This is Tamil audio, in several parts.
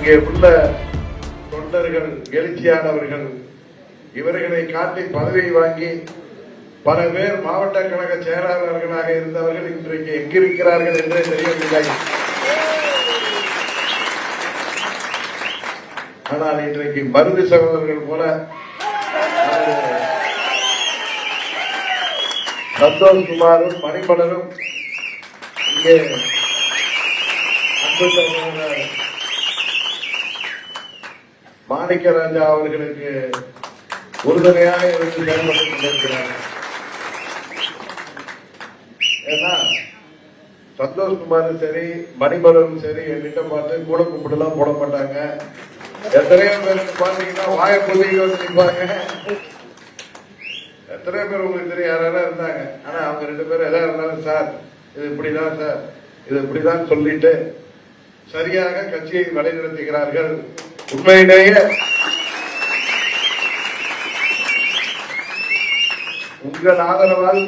இங்கே உள்ள தொண்டர்கள் எழுச்சியானவர்கள் இவர்களை காட்டி பதவி வாங்கி பல பேர் மாவட்ட கழக செயலாளர்களாக இருந்தவர்கள் இன்றைக்கு எங்கிருக்கிறார்கள் என்றே தெரியவில்லை. ஆனால் இன்றைக்கு மருது சகோதரர்கள் போல சந்தோஷ் குமாரும் மணிமலரும் இங்கே அன்பு சகோதரர் மாணிக்கராஜா அவர்களுக்கு உறுதுணையாக இருந்து செயல்பட்டுக் கொண்டிருக்கிறார்கள் ஏன்னா சந்தோஷ்குமாரும் சரி மணிமலரும் சரி என்கிட்ட பார்த்து கூட கும்பிட்டுலாம் போட மாட்டாங்க. எத்தனையோ பேருக்கு பாத்தீங்கன்னா வாய பொல்லிக்கு வந்து நிற்பாங்க. எத்தனையோ பேர் உங்களுக்கு தெரியும் யாராவது இருந்தாங்க. ஆனா அவங்க ரெண்டு பேரும் எதா இருந்தாலும் சார் இது இப்படிதான் சார். இது இப்படிதான் சொல்லிட்டு சரியாக கட்சியை வழிநடத்துகிறார்கள். உண்மையிலேயே உங்கள் ஆதரவால்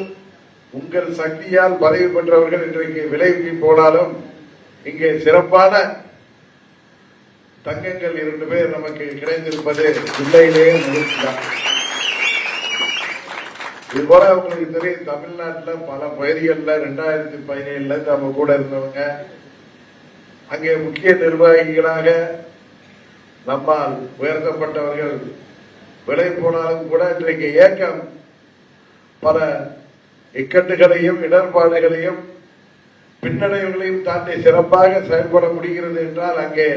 உங்கள் சக்தியால் பதவி பெற்றவர்கள் இன்றைக்கு விலைக்கு போனாலும் இங்கே சிறப்பான தங்கங்கள் இரண்டு பேர் நமக்கு கிடைத்திருப்பது உண்மையிலேயே முடிச்சுதான் இதுபோல உங்களுக்கு தெரியும் தமிழ்நாட்டில் பல பகுதிகளில் ரெண்டாயிரத்தி பதினேழுல நம்ம கூட இருந்தவங்க அங்கே முக்கிய நிர்வாகிகளாக நம்மால் உயர்த்தப்பட்டவர்கள் விலை போனாலும் கூட இன்றைக்கு ஏக்கம் பல இக்கட்டுகளையும் இடர்பாடுகளையும் பின்னடைவுகளையும் தாண்டி சிறப்பாக செயல்பட முடிகிறது என்றால் அங்கே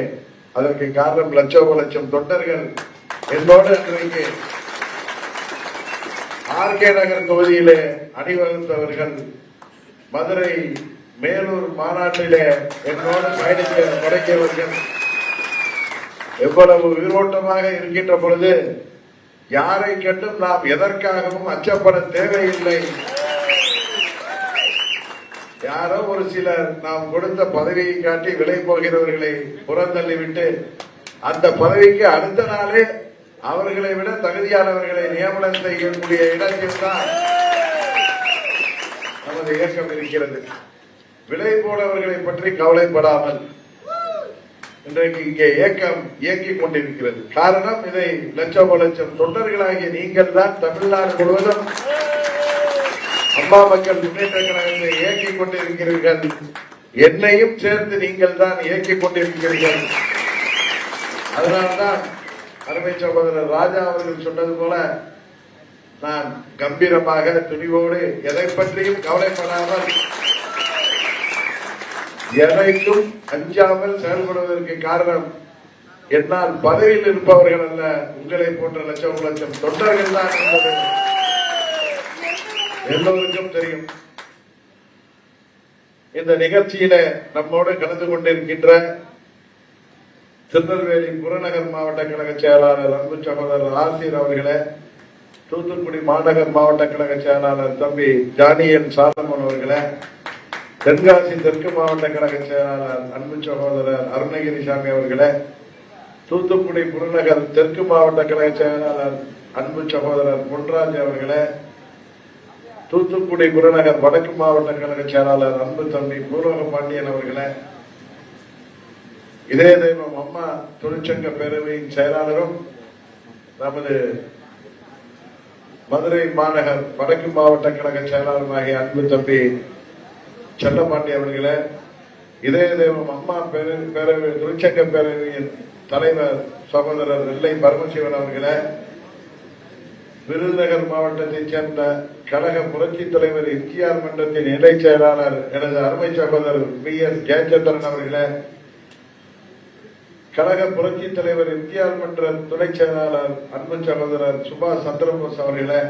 அதற்கு காரணம் லட்சம் லட்சம் தொண்டர்கள் என்னோடு இன்றைக்கு ஆர்கே நகர் தொகுதியிலே அணிவகுத்தவர்கள் மதுரை மேலூர் மாநாட்டிலே என்னோடு பயணிக்க தொடங்கியவர்கள் எவ்வளவு உயிரோட்டமாக இருக்கின்ற பொழுது யாரை கண்டும் நாம் எதற்காகவும் அச்சப்பட தேவையில்லை. யாரோ ஒரு சிலர் நாம் கொடுத்த பதவியை காட்டி விலை போகிறவர்களை புறந்தள்ளிவிட்டு அந்த பதவிக்கு அடுத்த நாளே அவர்களை விட தகுதியானவர்களை நியமனம் செய்யக்கூடிய இடத்தில் தான் நமது இயக்கம் இருக்கிறது. விலை போனவர்களை பற்றி கவலைப்படாமல் இன்றைக்கு இங்கே இயக்கம் இயங்கிக் கொண்டிருக்கிறது. காரணம் இதை லட்சம் லட்சம் தொண்டர்களாகிய நீங்கள் தான் தமிழ்நாடு முழுவதும். அம்மா மக்கள் முன்னேற்ற கழகத்தை இயக்கிக் கொண்டிருக்கிறீர்கள். என்னையும் சேர்ந்து நீங்கள் தான் இயக்கிக் கொண்டிருக்கிறீர்கள். அதனால்தான் அருமை சகோதரர் ராஜா அவர்கள் சொன்னது போல நான் கம்பீரமாக துணிவோடு எதை பற்றியும் கவலைப்படாமல் எதைக்கும் அஞ்சாமல் செயல்படுவதற்கு காரணம் என்னால் பதவியில் இருப்பவர்கள் அல்ல. உங்களை போன்ற லட்சம் லட்சம் தொண்டர்கள் தான் என்பது எல்லோருக்கும் தெரியும். இந்த நிகழ்ச்சியில நம்மோடு கலந்து கொண்டிருக்கின்ற திருநெல்வேலி புறநகர் மாவட்ட கழக செயலாளர் அன்பு சகோதரர் ஆசிரியர் அவர்களே தூத்துக்குடி மாநகர் மாவட்ட கழக செயலாளர் தம்பி ஜானியன் சாதமன் அவர்களே தென்காசி தெற்கு மாவட்ட கழக செயலாளர் அன்பு சகோதரர் அருணகிரி சாமி அவர்களே தூத்துக்குடி புறநகர் தெற்கு மாவட்ட கழக செயலாளர் அன்பு சகோதரர் பொன்ராஜ் அவர்களே தூத்துக்குடி புறநகர் வடக்கு மாவட்ட கழக செயலாளர் அன்பு தம்பி பூர்வக பாண்டியன் அவர்களே இதே தெய்வம் அம்மா தொழிற்சங்க பேரவையின் செயலாளரும் நமது மதுரை மாநகர் வடக்கு மாவட்ட கழக செயலாளருமாகிய அன்பு தம்பி செல்லப்பாண்டி அவர்களை இதய தெய்வம் அம்மா பேர- பேரவை தொழிற்சங்க பேரவையின் தலைவர் சகோதரர் நெல்லை பரமசிவன் அவர்களை விருதுநகர் மாவட்டத்தைச் சேர்ந்த கழக புரட்சி தலைவர் எம்ஜிஆர் மன்றத்தின் இணை செயலாளர் எனது அருமை சகோதரர் பி எஸ் ஜெயச்சந்திரன் அவர்களை கழக புரட்சி தலைவர் எம்ஜிஆர் மன்ற துணை செயலாளர் அன்பு சகோதரர் சுபாஷ் சந்திரபோஸ் அவர்களை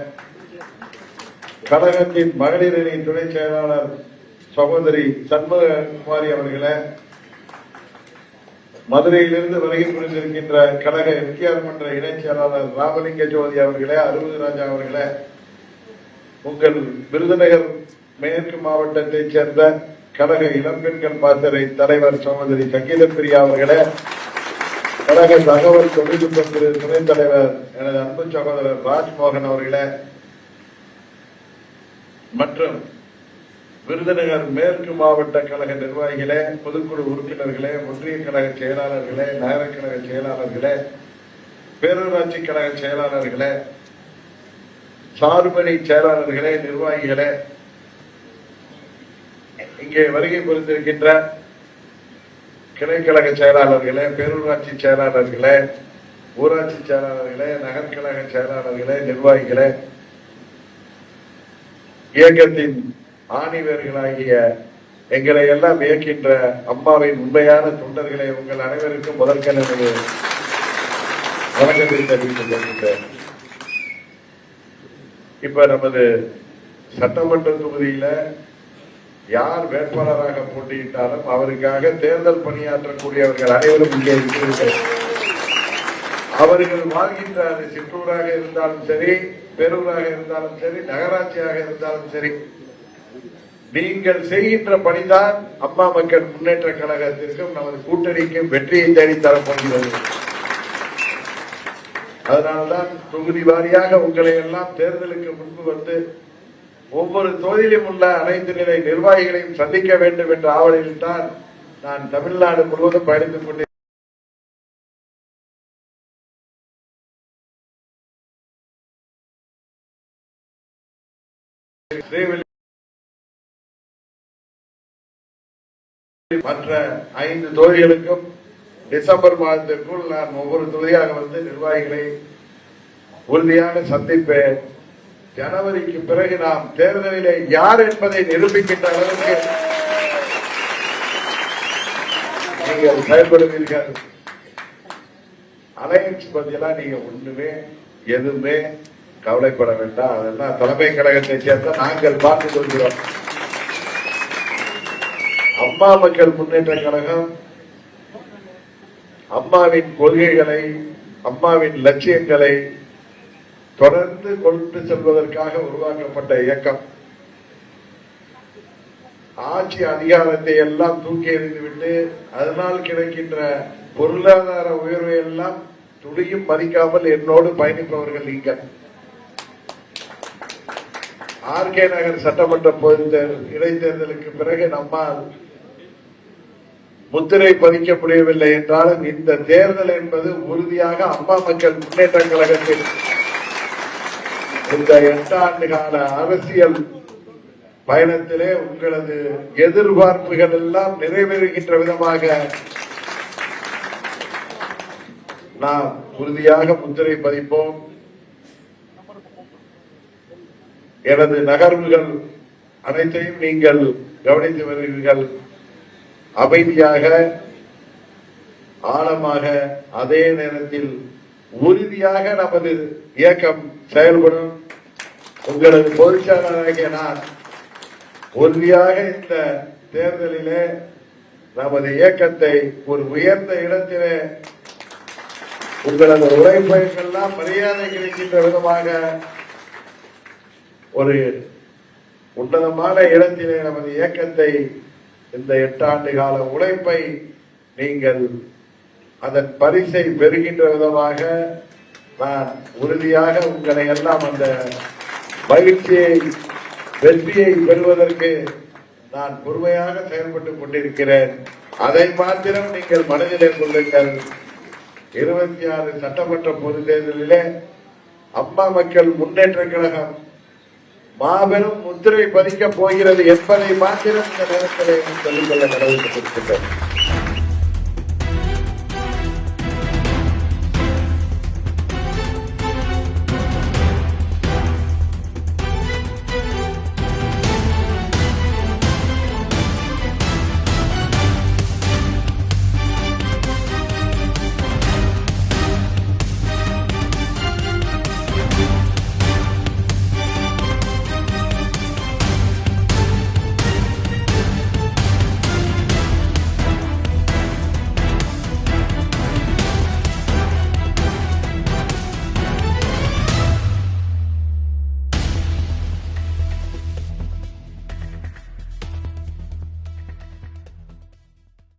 கழகத்தின் மகளிர் அணி துணை செயலாளர் சகோதரி சண்முககுமாரி அவர்களை மதுரையிலிருந்து வருகை புரிந்திருக்கின்ற கழக எம்ஜிஆர் மன்ற இணைச் செயலாளர் ராமலிங்க ஜோதி அவர்களே அறுபது ராஜா அவர்களே உங்கள் விருதுநகர் மேற்கு மாவட்டத்தைச் சேர்ந்த கழக இளம்பெண்கள் பாசறை தலைவர் சகோதரி சங்கீத பிரியா அவர்களே கழக தகவல் தொழில்நுட்ப பிரிவு துணைத் தலைவர் எனது அன்பு சகோதரர் ராஜ்மோகன் அவர்களே மற்றும் விருதுநகர் மேற்கு மாவட்ட கழக நிர்வாகிகளே பொதுக்குழு உறுப்பினர்களே ஒன்றிய கழக செயலாளர்களே நகர கழக செயலாளர்களே பேரூராட்சி கழக செயலாளர்களே சார்பணி செயலாளர்களே நிர்வாகிகளே இங்கே வருகை புரிந்திருக்கின்ற கிளைக்கழக செயலாளர்களே பேரூராட்சி செயலாளர்களே ஊராட்சி செயலாளர்களே நகர்கழக செயலாளர்களே நிர்வாகிகளே இயக்கத்தின் ஆணிவேர்களாகிய எங்களை எல்லாம் இயக்கின்ற அம்மாவின் உண்மையான தொண்டர்களை உங்கள் அனைவருக்கும் முதற்கன வணக்கத்தை தெரிவித்துக் கொள்கின்றேன். இப்ப நமது சட்டமன்ற தொகுதியில யார் வேட்பாளராக போட்டியிட்டாலும் அவருக்காக தேர்தல் பணியாற்றக்கூடியவர்கள் அனைவரும் இங்கே இருக்கிறீர்கள். அவர்கள் வாழ்கின்ற அது சிற்றூராக இருந்தாலும் சரி பெரூராக இருந்தாலும் சரி நகராட்சியாக இருந்தாலும் சரி நீங்கள் செய்கின்ற பணிதான் அம்மா மக்கள் முன்னேற்ற கழகத்திற்கும் நமது கூட்டணிக்கும் வெற்றியை தேடி தரப்போகிறது. அதனால்தான் தொகுதி வாரியாக உங்களை எல்லாம் தேர்தலுக்கு முன்பு வந்து ஒவ்வொரு தொகுதியிலும் உள்ள அனைத்து நிலை நிர்வாகிகளையும் சந்திக்க வேண்டும் என்ற ஆவலில் தான் நான் தமிழ்நாடு முழுவதும் பயணித்துக் கொண்டே ஸ்ரீவில்லி மற்ற ஐந்து தொகுதிகளுக்கும் டிசம்பர் மாதத்திற்குள் நான் ஒவ்வொரு தொகுதியாக வந்து நிர்வாகிகளை உறுதியாக சந்திப்பேன். ஜனவரிக்கு பிறகு நாம் தேர்தலிலே யார் என்பதை நிரூபிக்கின்ற அளவுக்கு நீங்கள் செயல்படுவீர்கள் அலையன்ஸ் பத்தியெல்லாம் நீங்க ஒண்ணுமே எதுவுமே கவலைப்பட வேண்டாம். அதெல்லாம் தலைமை கழகத்தை சேர்ந்த நாங்கள் பார்த்துக் கொள்கிறோம். அம்மா மக்கள் முன்னேற்ற கழகம் அம்மாவின் கொள்கைகளை அம்மாவின் லட்சியங்களை தொடர்ந்து கொண்டு செல்வதற்காக உருவாக்கப்பட்ட இயக்கம். ஆட்சி அதிகாரத்தை எல்லாம் தூக்கி எறிந்துவிட்டு அதனால் கிடைக்கின்ற பொருளாதார உயர்வை எல்லாம் துளியும் மதிக்காமல் என்னோடு பயணிப்பவர்கள் நீங்கள். ஆர்கே நகர் சட்டமன்ற பொது இடைத்தேர்தலுக்கு பிறகு நம்மால் முத்திரை பதிக்க முடியவில்லை என்றாலும் இந்த தேர்தல் என்பது உறுதியாக அம்மா மக்கள் முன்னேற்ற கழகத்தில் இந்த எட்டு ஆண்டு கால அரசியல் பயணத்திலே உங்களது எதிர்பார்ப்புகள் எல்லாம் நிறைவேறுகின்ற விதமாக நாம் உறுதியாக முத்திரை பதிப்போம். எனது நகர்வுகள் அனைத்தையும் நீங்கள் கவனித்து வருகிறீர்கள் அமைதியாக ஆழமாக அதே நேரத்தில் உறுதியாக நமது இயக்கம் செயல்படும். உங்களது பொதுச்சாளராகிய நான் உறுதியாக இந்த தேர்தலிலே நமது இயக்கத்தை ஒரு உயர்ந்த இடத்திலே உங்களது உழைப்பெல்லாம் மரியாதை கிடைக்கின்ற விதமாக ஒரு உன்னதமான இடத்திலே நமது இயக்கத்தை இந்த எட்டாண்டு கால உழைப்பை நீங்கள் அதன் பரிசை பெறுகின்ற விதமாக நான் உறுதியாக உங்களை எல்லாம் அந்த மகிழ்ச்சியை வெற்றியை பெறுவதற்கு நான் பொறுமையாக செயல்பட்டுக் கொண்டிருக்கிறேன். அதை மாத்திரம் நீங்கள் மனதிலே கொள்ளுங்கள். இருபத்தி ஆறு சட்டமன்ற பொது தேர்தலிலே அம்மா மக்கள் முன்னேற்ற கழகம் மாபெரும் முத்திரை பதிக்கப் போகிறது என்பதை மாத்திரம் இந்த நேரத்தில் சொல்லிக்கொள்ள நடவடிக்கை கொடுக்கின்றனர்